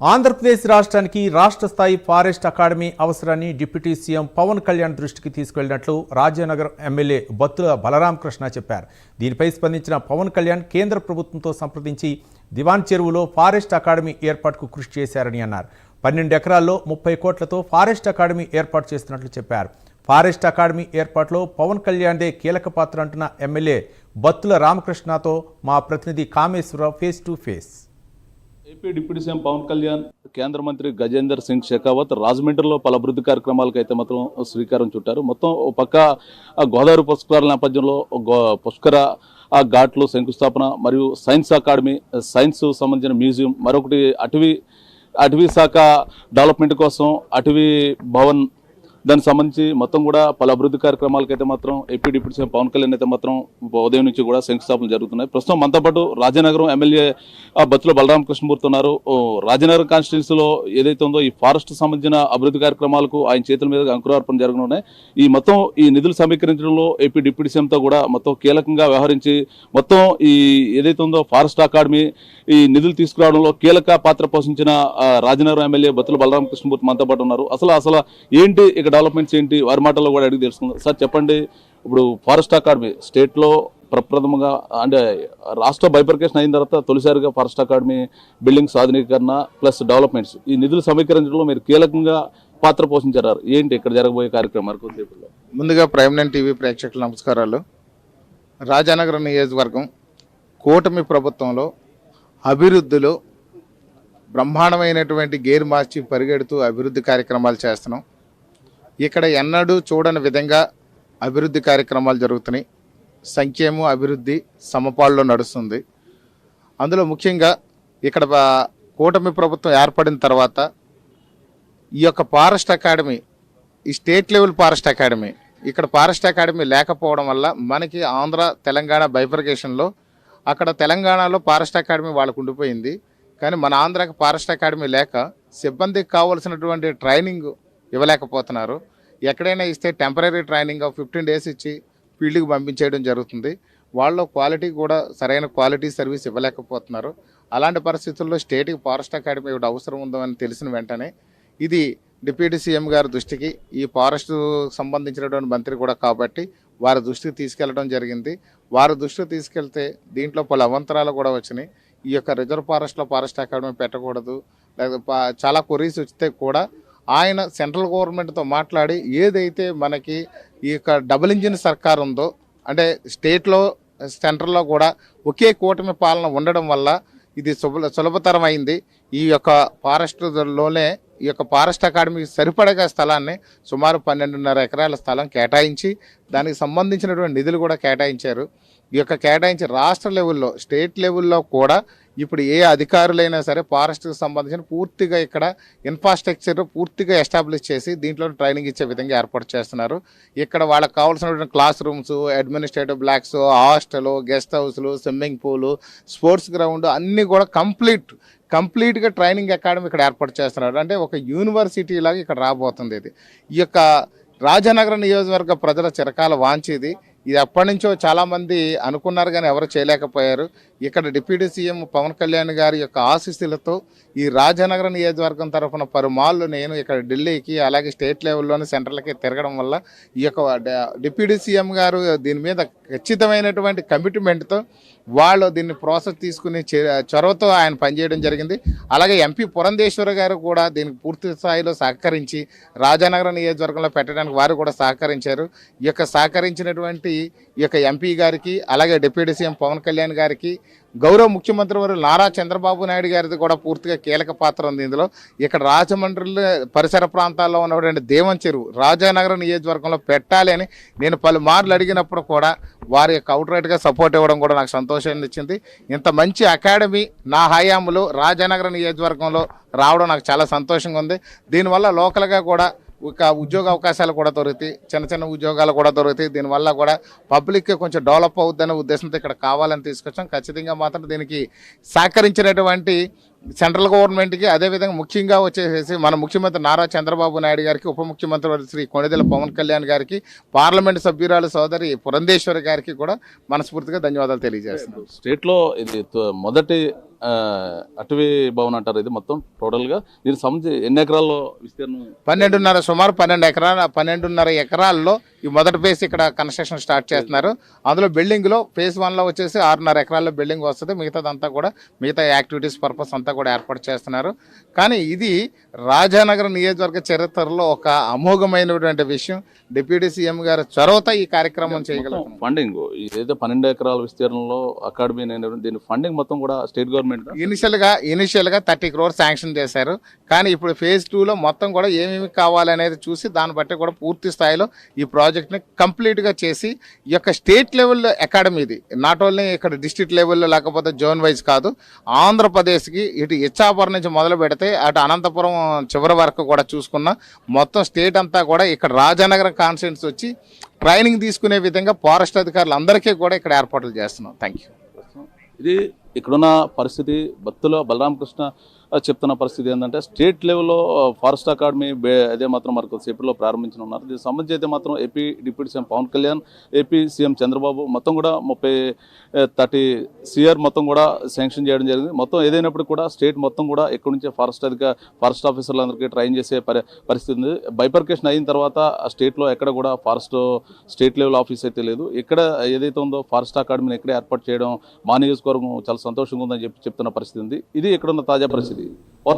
ఆంధ్రప్రదేశ్ రాష్ట్రానికి రాష్ట్ర స్థాయి ఫారెస్ట్ అకాడమీ అవసరాన్ని డిప్యూటీ సీఎం పవన్ కళ్యాణ్ దృష్టికి తీసుకెళ్ళినట్లు రాజానగర్ ఎమ్మెల్యే బత్తుల బలరామకృష్ణ చెప్పారు. దీనిపై స్పందించిన పవన్ కళ్యాణ్ కేంద్ర ప్రభుత్వంతో సంప్రదించి దివాన్ చెరువులో ఫారెస్ట్ అకాడమీ ఏర్పాటుకు కృషి చేశారని అన్నారు. పన్నెండు ఎకరాల్లో ముప్పై కోట్లతో ఫారెస్ట్ అకాడమీ ఏర్పాటు చేస్తున్నట్లు చెప్పారు. ఫారెస్ట్ అకాడమీ ఏర్పాటులో పవన్ కళ్యాణ్దే కీలక పాత్ర అంటున్న ఎమ్మెల్యే బత్తుల రామకృష్ణతో మా ప్రతినిధి Kameswara Rao face to face. AP deputy CM Pawan Kalyan కేంద్ర మంత్రి గజేందర్ సింగ్ షెకావత్ రాజమండ్రిలో పలు అభివృద్ధి కార్యక్రమాలకు అయితే మాత్రం శ్రీకారం చుట్టారు. మొత్తం పక్క గోదావరి పుష్కరాల నేపథ్యంలో గో పుష్కర ఆ ఘాట్లు శంకుస్థాపన మరియు సైన్స్ అకాడమీ సైన్స్ సంబంధించిన మ్యూజియం మరొకటి అటవీ అటవీ శాఖ డెవలప్మెంట్ కోసం అటవీ భవన్ దానికి సంబంధించి మొత్తం కూడా పలు అభివృద్ధి కార్యక్రమాలకైతే మాత్రం AP deputy CM Pawan Kalyan అయితే మాత్రం ఉదయం నుంచి కూడా శంకుస్థాపన జరుగుతున్నాయి. ప్రస్తుతం మనతో పాటు రాజనగరం ఎమ్మెల్యే ఆ, బలరామ కృష్ణమూర్తి ఉన్నారు. రాజనగరం కాన్స్టిట్యున్సీలో ఏదైతే ఉందో ఈ ఫారెస్ట్ సంబంధించిన అభివృద్ధి కార్యక్రమాలకు ఆయన చేతుల మీద అంకురార్పణ జరగనున్నాయి. ఈ మొత్తం ఈ నిధులు సమీకరించడంలో ఏపీ డిప్యూటీ సీఎంతో కూడా మొత్తం కీలకంగా వ్యవహరించి మొత్తం ఈ ఏదైతే ఉందో ఫారెస్ట్ అకాడమీ ఈ నిధులు తీసుకురావడంలో కీలక పాత్ర పోషించిన రాజనగరం ఎమ్మెల్యే బత్తుల బలరామకృష్ణమూర్తి మనతో పాటు ఉన్నారు. అసలు అసలు ఏంటి ఇక్కడ డెవలప్మెంట్స్ ఏంటి వారి మాటల్లో కూడా అడిగి తెలుసుకుందాం. సార్ చెప్పండి. ఇప్పుడు ఫారెస్ట్ అకాడమీ స్టేట్లో ప్రప్రథమంగా అంటే రాష్ట్ర బైపర్కేషన్ అయిన తర్వాత తొలిసారిగా ఫారెస్ట్ అకాడమీ బిల్డింగ్స్ ఆధునీకరణ ప్లస్ డెవలప్మెంట్స్. ఈ నిధులు సమీకరించడంలో మీరు కీలకంగా పాత్ర పోషించారు. ఏంటి ఇక్కడ జరగబోయే కార్యక్రమాలు ముందుగా ప్రైమ్ నైన్ టీవీ ప్రేక్షకుల నమస్కారాలు. రాజానగరం నియోజకవర్గం కూటమి ప్రభుత్వంలో అభివృద్ధిలో బ్రహ్మాండమైనటువంటి గేర్ మార్చి పరిగెడుతూ అభివృద్ధి కార్యక్రమాలు చేస్తున్నాం. ఇక్కడ ఎన్నడూ చూడని విధంగా అభివృద్ధి కార్యక్రమాలు జరుగుతున్నాయి. సంక్షేమం అభివృద్ధి సమపాల్లో నడుస్తుంది. అందులో ముఖ్యంగా ఇక్కడ కూటమి ప్రభుత్వం ఏర్పడిన తర్వాత ఈ యొక్క ఫారెస్ట్ అకాడమీ ఈ స్టేట్ లెవెల్ ఫారెస్ట్ అకాడమీ ఇక్కడ ఫారెస్ట్ అకాడమీ లేకపోవడం వల్ల మనకి ఆంధ్ర తెలంగాణ బైఫర్కేషన్లో అక్కడ తెలంగాణలో ఫారెస్ట్ అకాడమీ వాళ్ళకు ఉండిపోయింది. కానీ మన ఆంధ్రాకి ఫారెస్ట్ అకాడమీ లేక సిబ్బందికి కావాల్సినటువంటి ట్రైనింగ్ ఇవ్వలేకపోతున్నారు. ఎక్కడైనా ఇస్తే టెంపరీ ట్రైనింగ్ ఫిఫ్టీన్ డేస్ ఇచ్చి ఫీల్డ్కి పంపించేయడం జరుగుతుంది. వాళ్ళు క్వాలిటీ కూడా సరైన క్వాలిటీ సర్వీస్ ఇవ్వలేకపోతున్నారు. అలాంటి పరిస్థితుల్లో స్టేట్కి ఫారెస్ట్ అకాడమీ ఒకటి అవసరం ఉందని తెలిసిన వెంటనే ఇది డిప్యూటీ సీఎం గారి దృష్టికి ఈ ఫారెస్ట్ సంబంధించినటువంటి మంత్రి కూడా కాబట్టి వారి దృష్టికి తీసుకెళ్ళడం జరిగింది. వారి దృష్టికి తీసుకెళ్తే దీంట్లో పలు అవంతరాలు కూడా వచ్చినాయి. ఈ యొక్క రిజర్వ్ ఫారెస్ట్లో ఫారెస్ట్ అకాడమీ పెట్టకూడదు. లేదా చాలా కొరీస్ వస్తే కూడా ఆయన సెంట్రల్ గవర్నమెంట్తో మాట్లాడి ఏదైతే మనకి ఈ యొక్క డబుల్ ఇంజిన్ సర్కార్ ఉందో అంటే స్టేట్లో సెంట్రల్లో కూడా ఒకే కూటమి పాలన ఉండడం వల్ల ఇది సులభ సులభతరం అయింది ఈ యొక్క ఫారెస్ట్లోనే ఈ యొక్క ఫారెస్ట్ అకాడమీకి సరిపడగా స్థలాన్ని సుమారు పన్నెండున్నర ఎకరాల స్థలం కేటాయించి దానికి సంబంధించినటువంటి నిధులు కూడా కేటాయించారు. ఈ యొక్క కేటాయించి రాష్ట్ర లెవెల్లో స్టేట్ లెవెల్లో కూడా ఇప్పుడు ఏ అధికారులైనా సరే ఫారెస్ట్కి సంబంధించిన పూర్తిగా ఇక్కడ ఇన్ఫ్రాస్ట్రక్చర్ పూర్తిగా ఎస్టాబ్లిష్ చేసి దీంట్లో ట్రైనింగ్ ఇచ్చే విధంగా ఏర్పాటు చేస్తున్నారు. ఇక్కడ వాళ్ళకి కావాల్సినటువంటి classrooms administrative blocks hostel guest హౌస్లు స్విమ్మింగ్ పూలు స్పోర్ట్స్ గ్రౌండ్ అన్నీ కూడా కంప్లీట్ కంప్లీట్గా ట్రైనింగ్ అకాడమీ ఇక్కడ ఏర్పాటు చేస్తున్నారు. అంటే ఒక యూనివర్సిటీ లాగా ఇక్కడ రాబోతుంది ఇది. ఈ యొక్క రాజనగర నియోజకవర్గ ప్రజల చిరకాల వాంఛ ఇది ఇది ఎప్పటి నుంచో చాలామంది అనుకున్నారు కానీ ఎవరు చేయలేకపోయారు. ఇక్కడ డిప్యూటీ సీఎం పవన్ కళ్యాణ్ గారి యొక్క ఆశీస్సులతో ఈ రాజనగర నియోజకవర్గం తరఫున పలుమార్లు నేను ఇక్కడ ఢిల్లీకి అలాగే స్టేట్ లెవెల్లోని సెంట్రల్కి తిరగడం వల్ల ఈ యొక్క డ- డిప్యూటీ సీఎం గారు దీని మీద ఖచ్చితమైనటువంటి కమిట్మెంట్తో వాళ్ళు దీన్ని ప్రాసెస్ తీసుకుని చే- చొరవతో ఆయన పనిచేయడం జరిగింది. అలాగే ఎంపీ పురంధేశ్వర గారు కూడా దీనికి పూర్తి స్థాయిలో సహకరించి రాజానగరం నియోజకవర్గంలో పెట్టడానికి వారు కూడా సహకరించారు. ఈ యొక్క సహకరించినటువంటి ఈ యొక్క ఎంపీ గారికి అలాగే డిప్యూటీ సీఎం పవన్ కళ్యాణ్ గారికి గౌరవ ముఖ్యమంత్రి వారు నారా చంద్రబాబు నాయుడు గారిది కూడా పూర్తిగా కీలక పాత్ర ఉంది ఇందులో. ఇక్కడ రాజమండ్రిలో పరిసర ప్రాంతాల్లో ఉన్నటువంటి దేవం చెరువు రాజానగరం నియోజకవర్గంలో పెట్టాలి అని నేను పలుమార్లు అడిగినప్పుడు కూడా వారి యొక్క అవుట్రైట్గా సపోర్ట్ ఇవ్వడం కూడా నాకు సంతోషాన్ని ఇచ్చింది. ఇంత మంచి అకాడమీ నా హయాంలో రాజానగరం నియోజకవర్గంలో రావడం నాకు చాలా సంతోషంగా ఉంది. దీనివల్ల లోకల్గా కూడా ఒక ఉద్యోగ అవకాశాలు కూడా దొరుకుతాయి చిన్న చిన్న ఉద్యోగాలు కూడా దొరుకుతాయి దీనివల్ల కూడా పబ్లిక్ కొంచెం డెవలప్ అవుద్దనే ఉద్దేశంతో ఇక్కడ కావాలని తీసుకొచ్చాం. ఖచ్చితంగా మాత్రం దీనికి సహకరించినటువంటి సెంట్రల్ గవర్నమెంట్కి అదేవిధంగా ముఖ్యంగా వచ్చేసేసి మన ముఖ్యమంత్రి నారా చంద్రబాబు నాయుడు గారికి ఉప ముఖ్యమంత్రి శ్రీ కొణిదెల పవన్ కళ్యాణ్ గారికి పార్లమెంట్ సభ్యురాలు సోదరి పురంధేశ్వరి గారికి కూడా మనస్ఫూర్తిగా ధన్యవాదాలు తెలియజేస్తున్నాం. స్టేట్లో ఇది మొదటి అటవీ భవన్ అంటారు ఇది మొత్తం టోటల్గా దీనికి సంబంధించి ఎన్ని ఎకరాల్లో విస్తీర్ణం? పన్నెండున్నర సుమారు పన్నెండు ఎకరాల పన్నెండున్నర ఎకరాల్లో ఈ మొదటి ఫేజ్ ఇక్కడ కన్స్ట్రక్షన్ స్టార్ట్ చేస్తున్నారు. అందులో బిల్డింగ్లో ఫేజ్ వన్లో వచ్చేసి ఆరున్నర ఎకరాల్లో బిల్డింగ్ వస్తుంది. మిగతాదంతా కూడా మిగతా యాక్టివిటీస్ పర్పస్ అంతా కూడా ఏర్పాటు చేస్తున్నారు. కానీ ఇది రాజానగరం నియోజకవర్గ చరిత్రలో ఒక అమోఘమైనటువంటి విషయం. డిప్యూటీ సీఎం గారి చొరవతో ఈ కార్యక్రమం చేయగలుగుతున్నాం ఫండింగ్ ఏదైతే పన్నెండు ఎకరాల విస్తీర్ణంలో అకాడమీ దీని ఫండింగ్ మొత్తం కూడా స్టేట్ గవర్నమెంట్ ఇనిషియల్గా ఇనిషియల్గా థర్టీ క్రోర్ శాంక్షన్ చేశారు. కానీ ఇప్పుడు ఫేజ్ టూలో మొత్తం కూడా ఏమేమి కావాలనేది చూసి దాన్ని బట్టి కూడా పూర్తి స్థాయిలో ఈ ప్రాజెక్ట్ని కంప్లీట్గా చేసి ఈ యొక్క స్టేట్ లెవెల్లో అకాడమీది నాట్ ఓన్లీ ఇక్కడ డిస్ట్రిక్ట్ లెవెల్లో లేకపోతే జోన్ వైజ్ కాదు ఆంధ్రప్రదేశ్కి ఇటు ఇచ్చాపురం నుంచి మొదలు పెడితే అటు అనంతపురం చివరి వరకు కూడా చూసుకున్న మొత్తం స్టేట్ అంతా కూడా ఇక్కడ రాజానగరం కాన్స్టిట్యూన్స్ వచ్చి ట్రైనింగ్ తీసుకునే విధంగా ఫారెస్ట్ అధికారులు అందరికీ కూడా ఇక్కడ ఏర్పాట్లు చేస్తున్నాం. థ్యాంక్ యూ ఇది ఇక్కడున్న పరిస్థితి బత్తులో బలరామకృష్ణ చెప్తున్న పరిస్థితి ఏంటంటే స్టేట్ లెవెల్లో ఫారెస్ట్ అకాడమీ అదే మాత్రం మనకు ఏపీలో ప్రారంభించిన ఉన్నారు దీనికి సంబంధించి అయితే మాత్రం AP deputy CM Pawan Kalyan AP CM Chandrababu మొత్తం కూడా ముప్పై థర్టీ సిఆర్ మొత్తం కూడా శాంక్షన్ చేయడం జరిగింది. మొత్తం ఏదైనప్పుడు కూడా స్టేట్ మొత్తం కూడా ఎక్కడి నుంచే ఫారెస్ట్ అధిక ఫారెస్ట్ ఆఫీసర్లందరికీ ట్రైన్ చేసే పరిస్థితి ఉంది. బైపర్కేషన్ అయిన తర్వాత ఆ స్టేట్లో ఎక్కడ కూడా ఫారెస్ట్ స్టేట్ లెవెల్ ఆఫీస్ అయితే లేదు. ఇక్కడ ఏదైతే ఉందో ఫారెస్ట్ అకాడమీని ఎక్కడ ఏర్పాటు చేయడం మా నియోజకవర్గం చాలా సంతోషంగా ఉందని చెప్పి చెప్తున్న పరిస్థితి ఉంది. ఇది ఇక్కడ ఉన్న తాజా పరిస్థితి. অত